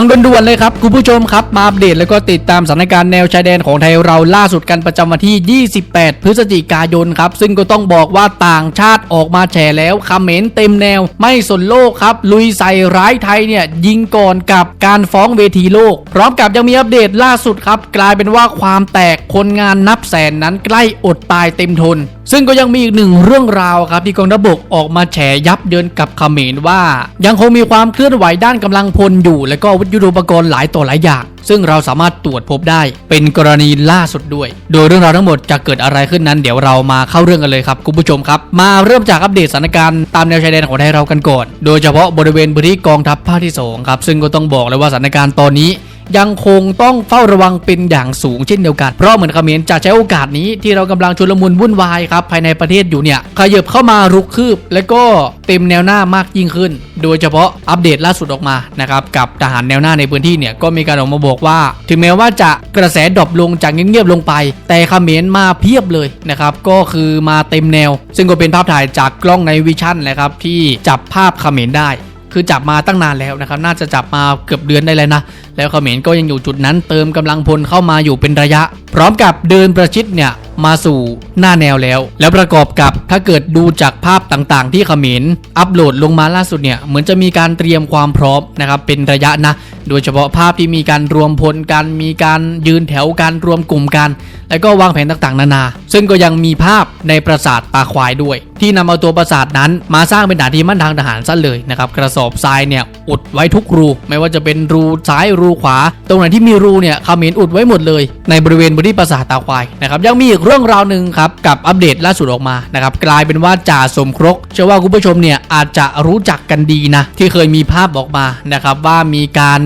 ังด่วนๆเลยครับคุณผู้ชมครับมาอัปเดตแล้วก็ติดตามสถานการณ์แนวชายแดนของไทยเราล่าสุดกันประจำวันที่ 28 พฤศจิกายนครับซึ่งก็ต้องบอกว่าต่างชาติออกมาแฉแล้วคอมเมนต์เต็มแนว ไม่สนโลกครับ ลุยใส่ร้ายไทยเนี่ยยิงก่อนกับการฟ้องเวทีโลก พร้อมกับยังมีอัปเดตล่าสุดครับ กลายเป็นว่าความแตกคนงานนับแสนนั้นใกล้อดตายเต็มทน ซึ่งก็ยังมีอีกหนึ่งเรื่องราวครับที่กองทัพบกออกมาแฉยับเยินกับเขมรว่า ยังคงมีความเคลื่อนไหวด้านกำลังพลอยู่ และก็วุธยุทโธปกรณ์หลายต่อหลายอย่าง ซึ่งเราสามารถตรวจพบได้เป็นกรณีล่าสุดด้วย โดยเรื่องราวทั้งหมดจะเกิดอะไรขึ้นนั้น เดี๋ยวเรามาเข้าเรื่องกันเลยครับคุณผู้ชมครับ มาเริ่มจากอัปเดตสถานการณ์ตามแนวชายแดนของไทยเรากันก่อน โดยเฉพาะบริเวณพื้นที่กองทัพภาคที่สองครับซึ่งก็ต้องบอกเลยว่าสถานการณ์ตอนนี้ ยังคงต้องเฝ้าระวังเป็นอย่างสูงเช่นเดียวกัน เพราะเหมือนเขมรจะใช้โอกาสนี้ที่เรากำลังชุลมุนวุ่นวายครับภายในประเทศอยู่เนี่ยขยับเข้ามารุกคืบ และก็เต็มแนวหน้ามากยิ่งขึ้น โดยเฉพาะอัปเดตล่าสุดออกมานะครับกับทหารแนวหน้าในพื้นที่เนี่ยก็มีการออกมาบอกว่า ถึงแม้ว่าจะกระแสดรอปลงจากเงียบๆลงไป แต่เขมรมาเพียบเลยนะครับก็คือมาเต็มแนว ซึ่งก็เป็นภาพถ่ายจากกล้องในวิชั่นแหละครับที่จับภาพเขมรได้ คือจับมาตั้งนานแล้วนะครับ น่าจะจับมาเกือบเดือนได้แล้วนะ แล้วเขมรก็ยังอยู่จุดนั้นเติมกำลังพลเข้ามาอยู่เป็นระยะ พร้อมกับเดินประชิดเนี่ย มาสู่หน้าแนวแล้ว แล้วประกอบกับถ้าเกิดดูจากภาพต่างๆ ที่เขมรอัปโหลดลงมาล่าสุดเนี่ยเหมือนจะมีการเตรียมความพร้อมนะครับเป็นระยะนะ โดยเฉพาะภาพที่มีการรวมพลกันมีการยืนแถวการรวมกลุ่มกัน แล้วก็วางแผนต่างๆ นานา ซึ่งก็ยังมีภาพในปราสาทตาควายด้วย ที่นำเอาตัวปราสาทนั้น มาสร้างเป็นฐานที่มั่นทางทหารซะเลยนะครับกระสอบทรายเนี่ยอุดไว้ทุกรู ไม่ว่าจะเป็นรูซ้ายรูขวา ตรงไหนที่มีรูเนี่ยเขมรอุดไว้หมดเลย ในบริเวณพื้นที่ปราสาทตาควายนะครับยังมีอีกรื่องราวหนึ่งครับกับอัปเดตล่าสุดออกมานะครับกลายเป็นว่าจ่าสมครกเชื่อว่าคุณผู้ชมเนี่ยอาจจะรู้จักกันดีนะที่เคยมีภาพออกมานะครับว่ามีการ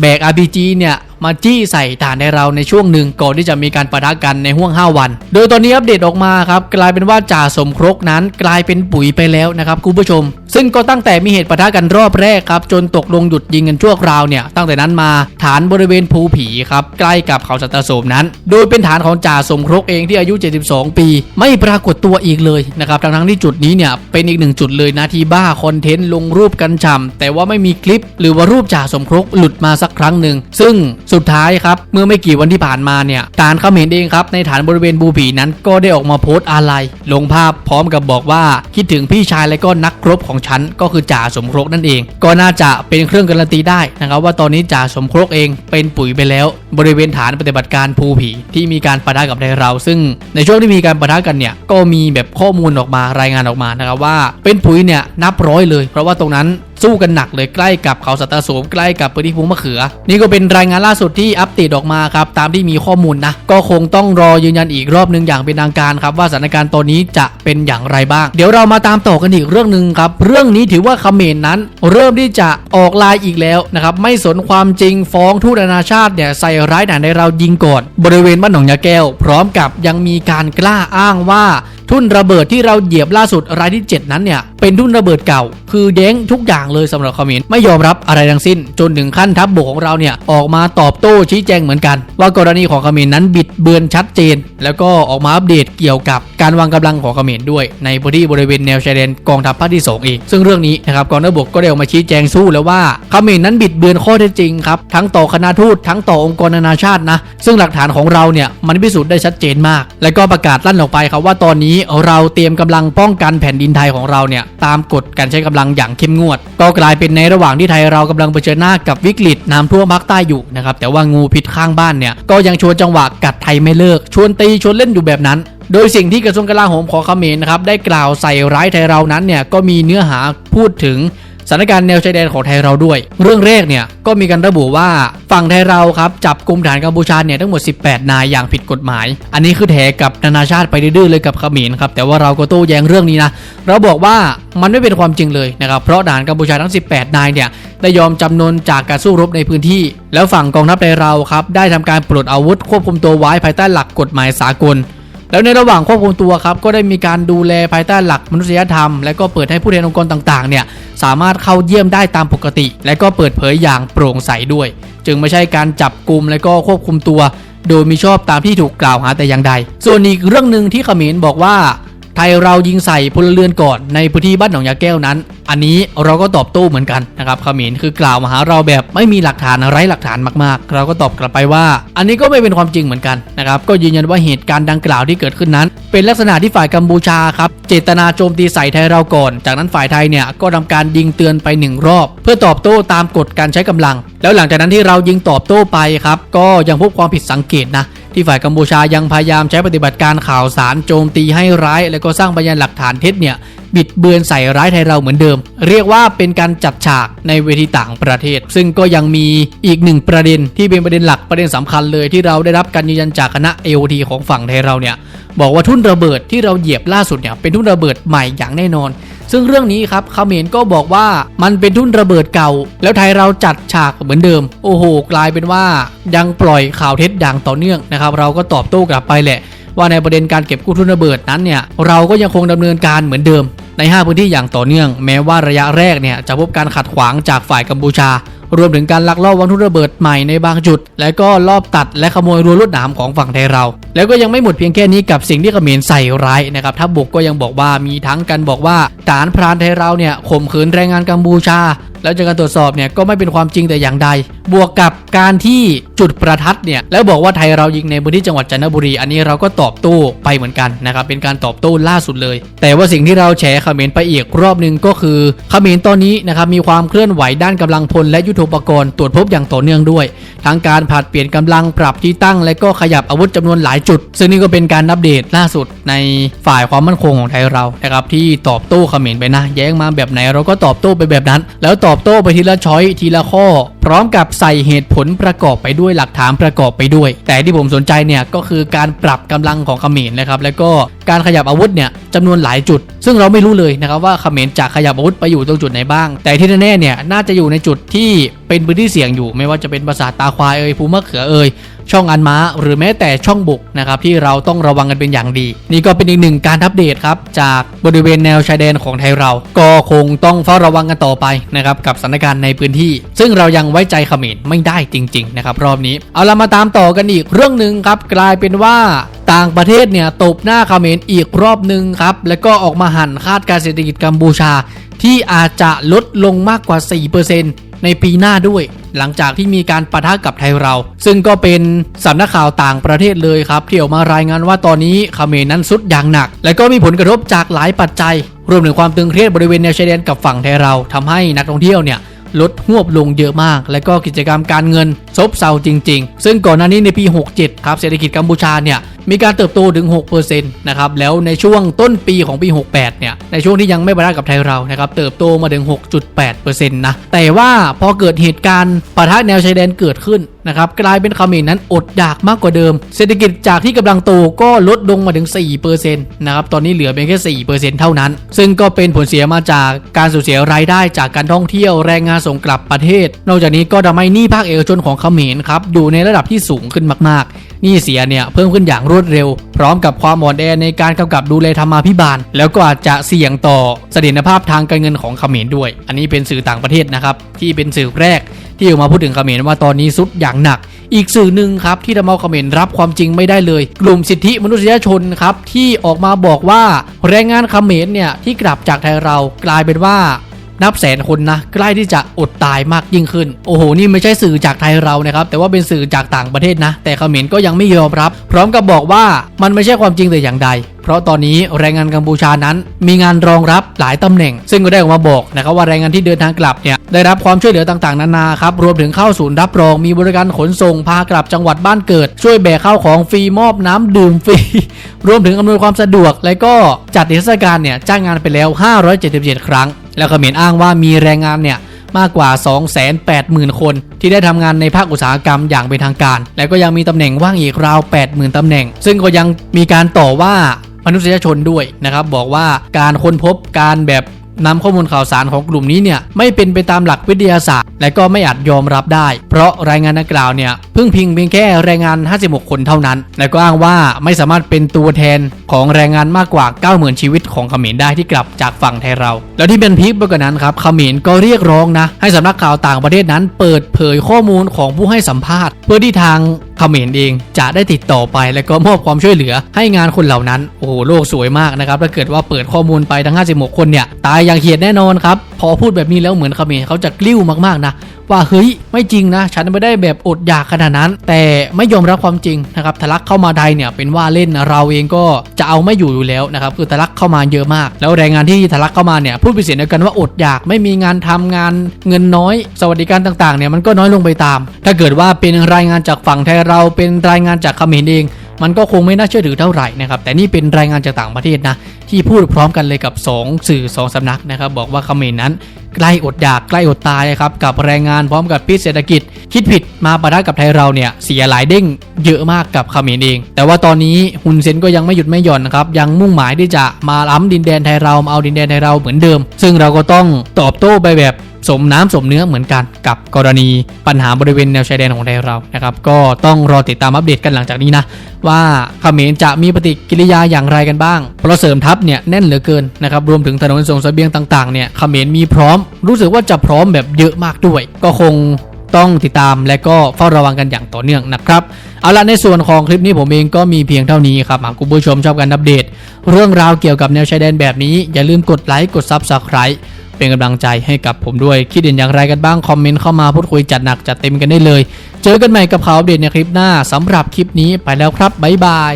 แบก RPG เนี่ยมาจี้ใส่ฐานในเราในช่วงหนึ่งก่อนที่จะมีการปะทะกันในห่วง 5 วัน โดยตอนนี้อัปเดตออกมาครับกลายเป็นว่าจ่าสมครกนั้นกลายเป็นปุ๋ยไปแล้วนะครับคุณผู้ชม ซึ่งก็ตั้งแต่มีเหตุปะทะกันรอบแรกครับ จนตกลงหยุดยิงกันชั่วคราวเนี่ยตั้งแต่นั้นมาฐานบริเวณภูผีครับใกล้กับเขาสัตโสมนั้น โดยเป็นฐานของจ่าสมครกเองที่อายุ 72 ปี ไม่ปรากฏตัวอีกเลยนะครับทั้งที่จุดนี้เนี่ยเป็นอีกหนึ่งจุดเลยนะที่บ้าคอนเทนต์ลงรูปกันฉ่ำแต่ว่าไม่มีคลิป หรือว่ารูปจ่าสมครกหลุดมาสักครั้งหนึ่งซึ่งสุดท้ายครับเมื่อไม่กี่วันที่ผ่านมาเนี่ยฐานเขมรเองครับในฐานบริเวณบูผีนั้นก็ได้ออกมาโพสต์อาลัยลงภาพพร้อมกับบอกว่าคิดถึงพี่ชายและก็นักรบของฉันก็คือจ่าสมครกนั่นเอง ก็น่าจะเป็นเครื่องการันตีได้นะครับว่าตอนนี้จ่าสมครกเองเป็นปุ๋ยไปแล้ว บริเวณฐานปฏิบัติการภูผีที่มีการปะทะกับไทยเรา ซึ่งในช่วงที่มีการปะทะกันเนี่ยก็มีแบบข้อมูลออกมารายงานออกมานะครับว่าเป็นปุ๋ยเนี่ยนับร้อยเลย เพราะว่าตรงนั้น สู้กันหนักเลยใกล้กับเขาสัตโสมใกล้กับพื้นที่ภูมะเขือ นี่ก็เป็นรายงานล่าสุดที่อัปเดตออกมาครับตามที่มีข้อมูลนะก็คงต้องรอยืนยันอีกรอบหนึ่งอย่างเป็นทางการครับว่าสถานการณ์ตอนนี้จะเป็นอย่างไรบ้าง เดี๋ยวเรามาตามต่อกันอีกเรื่องหนึ่งครับเรื่องนี้ถือว่าเขมรนั้น เริ่มที่จะออกลายอีกแล้วนะครับไม่สนความจริงฟ้องทูตนานาชาติเนี่ยใส่ร้ายด่านในเรายิงก่อนบริเวณบ้านหนองยาแก้ว พร้อมกับยังมีการกล้าอ้างว่าทุ่นระเบิดที่เราเหยียบล่าสุดรายที่ 7 นั้นเนี่ย เป็นทุ่นระเบิดเก่า คือแย้งทุกอย่างเลยสำหรับเขมรไม่ยอมรับอะไรทั้งสิ้น จนถึงขั้นทัพบบกของเราเนี่ยออกมาตอบโต้ชี้แจงเหมือนกัน ว่ากรณีของเขมรนั้นบิดเบือนชัดเจน แล้วก็ออกมาอัปเดตเกี่ยวกับการวางกำลังของเขมรด้วย ในพื้นที่บริเวณแนวชายแดนกองทัพภาคที่สองเองซึ่งเรื่องนี้นะครับกองทัพบกก็ได้ออกมาชี้แจงสู้แล้วว่าเขมรนั้นบิดเบือนข้อเท็จจริงครับทั้งต่อคณะทูตทั้งต่อองค์กรนานาชาตินะซึ่งหลักฐานของเราเนี่ยมันพิสูจน์ได้ชัดเจนมาก และก็ประกาศลั่นออกไปครับว่าตอนนี้เราเตรียมกำลังป้องกันแผ่นดินไทยของเราเนี่ยตามกฎการใช้กำลังอย่างเข้มงวด ก็กลายเป็นในระหว่างที่ไทยเรากำลังเผชิญหน้ากับวิกฤตน้ำท่วมภาคใต้อยู่นะครับแต่ว่างูพิษข้างบ้านเนี่ยก็ยังชวนจังหวะกัดไทยไม่เลิก ชวนตีชวนเล่นอยู่แบบนั้นโดยสิ่งที่กระทรวงกลาโหมของเขมรนะครับได้กล่าวใส่ร้ายไทยเรานั้นเนี่ยก็มีเนื้อหาพูดถึง สถานการณ์แนวชายแดนของไทยเราด้วย เรื่องแรกเนี่ยก็มีการระบุว่าฝั่งไทยเราครับจับกลุ่มฐานกัมพูชาเนี่ยทั้งหมด 18 นายอย่างผิดกฎหมาย อันนี้คือแถกับนานาชาติไปดื้อเลยกับเขมรครับแต่ว่าเราก็โต้แย้งเรื่องนี้นะเราบอกว่ามันไม่เป็นความจริงเลยนะครับเพราะฐานกัมพูชาทั้ง 18 นายเนี่ยได้ยอมจำนนจากการสู้รบในพื้นที่ แล้วฝั่งกองทัพไทยเราครับได้ทำการปลดอาวุธควบคุมตัวไว้ภายใต้หลักกฎหมายสากล แล้วในระหว่างควบคุมตัวครับก็ได้มีการดูแลภายใต้หลักมนุษยธรรม และก็เปิดให้ผู้แทนองค์กรต่างๆเนี่ยสามารถเข้าเยี่ยมได้ตามปกติ และก็เปิดเผยอย่างโปร่งใสด้วย จึงไม่ใช่การจับกลุ่มและก็ควบคุมตัว โดยมีชอบตามที่ถูกกล่าวหาแต่อย่างใด ส่วนอีกเรื่องหนึ่งที่เขมรบอกว่า ไทยเรายิงใส่พลเรือนก่อนในพื้นที่บ้านหนองยาแก้วนั้น อันนี้เราก็ตอบโต้เหมือนกันนะครับเขมรคือกล่าวมาหาเราแบบไม่มีหลักฐานไร้หลักฐานมากๆ เราก็ตอบกลับไปว่า อันนี้ก็ไม่เป็นความจริงเหมือนกันนะครับก็ยืนยันว่าเหตุการณ์ดังกล่าวที่เกิดขึ้นนั้น เป็นลักษณะที่ฝ่ายกัมพูชาครับเจตนาโจมตีใส่ไทยเราก่อน จากนั้นฝ่ายไทยเนี่ยก็ทำการยิงเตือนไปหนึ่งรอบ เพื่อตอบโต้ตามกฎการใช้กำลัง แล้วหลังจากนั้นที่เรายิงตอบโต้ไปครับก็ยังพบความผิดสังเกตนะ ที่ฝ่ายกัมพูชายังพยายามใช้ปฏิบัติการข่าวสารโจมตีให้ร้าย แล้วก็สร้างพยานหลักฐานเท็จเนี่ยบิดเบือนใส่ร้ายไทยเราเหมือนเดิม เรียกว่าเป็นการจัดฉากในเวทีต่างประเทศ ซึ่งก็ยังมีอีกหนึ่งประเด็นที่เป็นประเด็นหลักประเด็นสำคัญเลยที่เราได้รับการยืนยันจากคณะ AOT ของฝั่งไทยเราเนี่ยบอกว่าทุ่นระเบิดที่เราเหยียบล่าสุดเนี่ยเป็นทุ่นระเบิดใหม่อย่างแน่นอน ซึ่งเรื่องนี้ครับเขมรก็บอกว่ามันเป็นทุ่นระเบิดเก่า แล้วไทยเราจัดฉากเหมือนเดิม โอ้โห กลายเป็นว่ายังปล่อยข่าวเท็จอย่างต่อเนื่องนะครับ เราก็ตอบโต้กลับไปแหละ ว่าในประเด็นการเก็บกู้ทุนระเบิดนั้นเนี่ยเราก็ยังคงดำเนินการเหมือนเดิม ใน 5 พื้นที่อย่างต่อเนื่อง แม้ว่าระยะแรกเนี่ยจะพบการขัดขวางจากฝ่ายกัมพูชารวมถึงการลักลอบวางทุนระเบิดใหม่ในบางจุด และก็ลอบตัดและขโมยรัวลวดหนามของฝั่งไทยเรา แล้วก็ยังไม่หมดเพียงแค่นี้กับสิ่งที่เขมรใส่ร้ายนะครับทัพบกก็ยังบอกว่ามีทั้งกันบอกว่าฐานพรานไทยเราเนี่ยข่มขืนแรงงานกัมพูชา แล้วจากการตรวจสอบเนี่ยก็ไม่เป็นความจริงแต่อย่างใด บวกกับการที่จุดประทัดเนี่ยแล้วบอกว่าไทยเรายิงในพื้นที่จังหวัดจันทบุรี อันนี้เราก็ตอบโต้ไปเหมือนกันนะครับเป็นการตอบโต้ล่าสุดเลย แต่ว่าสิ่งที่เราแฉเขมรไปอีกรอบหนึ่งก็คือเขมรตอนนี้นะครับมีความเคลื่อนไหวด้านกำลังพลและยุทโธปกรณ์ตรวจพบอย่างต่อเนื่องด้วยทั้งการผลัดเปลี่ยนกำลังปรับที่ตั้ง และก็ขยับอาวุธจำนวนหลายจุด ซึ่งนี่ก็เป็นการอัปเดตล่าสุดในฝ่ายความมั่นคงของไทยเรานะครับที่ตอบโต้เขมรไปนะ แย้งมาแบบไหนเราก็ตอบโต้ไปแบบนั้น แล้วตอบอบโต้ไปทีละช้อยทีละข้อ พร้อมกับใส่เหตุผลประกอบไปด้วยหลักฐานประกอบไปด้วย แต่ที่ผมสนใจเนี่ยก็คือการปรับกำลังของเขมรนะครับแล้วก็การขยับอาวุธเนี่ยจำนวนหลายจุด ซึ่งเราไม่รู้เลยนะครับว่าเขมรจะขยับอาวุธไปอยู่ตรงจุดไหนบ้าง แต่ที่แน่ๆเนี่ยน่าจะอยู่ในจุดที่เป็นพื้นที่เสี่ยงอยู่ ไม่ว่าจะเป็นปราสาทตาควายเอ่ยภูมะเขือเอ่ยช่องอันม้า หรือแม้แต่ช่องบุกนะครับที่เราต้องระวังกันเป็นอย่างดี นี่ก็เป็นอีกหนึ่งการอัปเดตครับจากบริเวณแนวชายแดนของไทยเรา ก็คงต้องเฝ้าระวังกันต่อไปนะครับกับสถานการณ์ในพื้นที่ ซึ่งเรายังไว้ใจเขมรไม่ได้จริง ๆ นะครับ รอบนี้ เอาละมาตามต่อกันอีกเรื่องหนึ่งครับ กลายเป็นว่าต่างประเทศเนี่ยตบหน้าเขมรอีกรอบหนึ่งครับ แล้วก็ออกมาหันคาดการเศรษฐกิจกัมพูชา ที่อาจจะลดลงมากกว่า 4%ในปีหน้าด้วย หลังจากที่มีการปะทะกับไทยเรา ซึ่งก็เป็นสำนักข่าวต่างประเทศเลยครับที่ออกมารายงานว่าตอนนี้เขมรนั้นสุดอย่างหนัก และก็มีผลกระทบจากหลายปัจจัย รวมถึงความตึงเครียดบริเวณแนวชายแดนกับฝั่งไทยเราทำให้นักท่องเที่ยวเนี่ย ลดหวบลงเยอะมาก และก็กิจกรรมการเงินซบเซาจริง ๆ ซึ่งก่อนหน้านี้ในปี 67 ครับเศรษฐกิจกัมพูชาเนี่ยมีการเติบโตถึง 6%นะครับ แล้วในช่วงต้นปีของปี 68 เนี่ย ในช่วงที่ยังไม่บรรทักับไทยเรา นะครับ เติบโตมาถึง 6.8%นะ แต่ว่าพอเกิดเหตุการณ์ปะทะแนวชายแดนเกิดขึ้น นะครับกลายเป็นเขมรนั้นอดอยากมากกว่าเดิม เศรษฐกิจจากที่กำลังโตก็ลดลงมาถึง4%นะครับตอนนี้เหลือเพียงแค่4%เท่านั้น ซึ่งก็เป็นผลเสียมาจากการสูญเสียรายได้จากการท่องเที่ยวแรงงานส่งกลับประเทศ นอกจากนี้ก็ทำให้หนี้ภาคเอกชนของเขมรครับอยู่ในระดับที่สูงขึ้นมากๆหนี้เสียเนี่ยเพิ่มขึ้นอย่างรวดเร็ว พร้อมกับความอ่อนแอในการกำกับดูแลธรรมาภิบาล แล้วก็อาจจะเสี่ยงต่อเสถียรภาพทางการเงินของเขมรด้วย อันนี้เป็นสื่อต่างประเทศนะครับที่เป็นสื่อแรก ที่ออกมาพูดถึงเขมรว่าตอนนี้สุดอย่างหนัก อีกสื่อหนึ่งครับที่ทำเอาเขมรรับความจริงไม่ได้เลย กลุ่มสิทธิมนุษยชนครับที่ออกมาบอกว่าแรงงานเขมรเนี่ยที่กลับจากไทยเรากลายเป็นว่า นับแสนคนนะใกล้ที่จะอดตายมากยิ่งขึ้น โอ้โห นี่ไม่ใช่สื่อจากไทยเรานะครับ แต่ว่าเป็นสื่อจากต่างประเทศนะ แต่เขมรก็ยังไม่ยอมรับ พร้อมกับบอกว่ามันไม่ใช่ความจริงแต่อย่างใด เพราะตอนนี้แรงงานกัมพูชานั้น มีงานรองรับหลายตำแหน่ง ซึ่งก็ได้ออกมาบอกนะครับว่าแรงงานที่เดินทางกลับเนี่ยได้รับความช่วยเหลือต่างๆ นานาครับรวมถึงเข้าศูนย์รับรองมีบริการขนส่งพากลับจังหวัดบ้านเกิด ช่วยแบกข้าวของฟรีมอบน้ำดื่มฟรีรวมถึงอำนวยความสะดวก และก็จัดนิทศการเนี่ยจ้างงานไปแล้ว 577 ครั้ง แล้วเขมรอ้างว่ามีแรงงานเนี่ยมากกว่า 280,000 คน ที่ได้ทำงานในภาคอุตสาหกรรมอย่างเป็นทางการ และก็ยังมีตำแหน่งว่างอีกราว 80,000ตำแหน่ง ซึ่งก็ยังมีการต่อว่ามนุษยชนด้วยนะครับ บอกว่าการค้นพบการแบบ นำข้อมูลข่าวสารของกลุ่มนี้เนี่ยไม่เป็นไปตามหลักวิทยาศาสตร์ และก็ไม่อาจยอมรับได้ เพราะรายงานดังกล่าวเนี่ยเพิ่งพิงเพียงแค่แรงงาน 56 คนเท่านั้น และก็อ้างว่าไม่สามารถเป็นตัวแทนของแรงงานมากกว่า 90,000 ชีวิตของเขมรได้ที่กลับจากฝั่งไทยเรา แล้วที่เป็นพีคไปกว่านั้นครับเขมรก็เรียกร้องนะให้สำนักข่าวต่างประเทศนั้น เปิดเผยข้อมูลของผู้ให้สัมภาษณ์ เพื่อที่ทางเขมรเองจะได้ติดต่อไปและก็มอบความช่วยเหลือให้งานคนเหล่านั้น โอ้โหโลกสวยมากนะครับถ้าเกิดว่าเปิดข้อมูลไปทั้ง 56 คนเนี่ยตายอย่างเขียดแน่นอนครับพอพูดแบบนี้แล้วเหมือนเขมรเขาจะกลิ้วมากๆนะว่าเฮ้ยไม่จริงนะ ฉันไม่ได้แบบอดอยากขนาดนั้น แต่ไม่ยอมรับความจริงนะครับทะลักเข้ามาไทยเนี่ยเป็นว่าเล่นเราเองก็จะเอาไม่อยู่อยู่แล้วนะครับคือทะลักเข้ามาเยอะมาก แล้วแรงงานที่ทะลักเข้ามาเนี่ยพูดเป็นเสียงเดียวกันว่าอดอยากไม่มีงานทำงานเงินน้อย สวัสดิการต่างๆเนี่ยมันก็น้อยลงไปตาม ถ้าเกิดว่าเป็นรายงานจากฝั่งไทยเราเป็นรายงานจากเขมรเอง มันก็คงไม่น่าเชื่อถือเท่าไหร่นะครับ แต่นี่เป็นรายงานจากต่างประเทศนะ ที่พูดพร้อมกันเลยกับ 2 สื่อ 2สำนักนะครับ บอกว่าเขมรนั้นใกล้อดอยากใกล้อดตายครับกับแรงงานพร้อมกับพิษเศรษฐกิจ คิดผิดมาปะทะกับไทยเราเนี่ยเสียหลายเด้งเยอะมากกับเขมรเอง แต่ว่าตอนนี้ฮุนเซนก็ยังไม่หยุดไม่หย่อนนะครับยังมุ่งหมายที่จะมาล้ำดินแดนไทยเรามาเอาดินแดนไทยเราเหมือนเดิม ซึ่งเราก็ต้องตอบโต้ไปแบบสมน้ำสมเนื้อเหมือนกันกับกรณีปัญหาบริเวณแนวชายแดนของไทยเรานะครับ ก็ต้องรอติดตามอัปเดตกันหลังจากนี้นะ ว่าเขมรจะมีปฏิกิริยาอย่างไรกันบ้าง เพราะเสริมทัพเนี่ยแน่นเหลือเกินนะครับรวมถึงถนนส่งเสบียงต่างๆเนี่ยเขมรมีพร้อม รู้สึกว่าจะพร้อมแบบเยอะมากด้วย ก็คง ต้องติดตามและก็เฝ้าระวังกันอย่างต่อเนื่องนะครับ เอาละในส่วนของคลิปนี้ผมเองก็มีเพียงเท่านี้ครับหากคุณผู้ชมชอบการอัปเดต เรื่องราวเกี่ยวกับแนวชายแดนแบบนี้ อย่าลืมกดไลค์กด Subscribe เป็นกำลังใจให้กับผมด้วย คิดเห็นอย่างไรกันบ้าง คอมเมนต์เข้ามาพูดคุยจัดหนักจัดเต็มกันได้เลย เจอกันใหม่กับข่าวอัปเดตในคลิปหน้าสำหรับคลิปนี้ไปแล้วครับบ๊ายบาย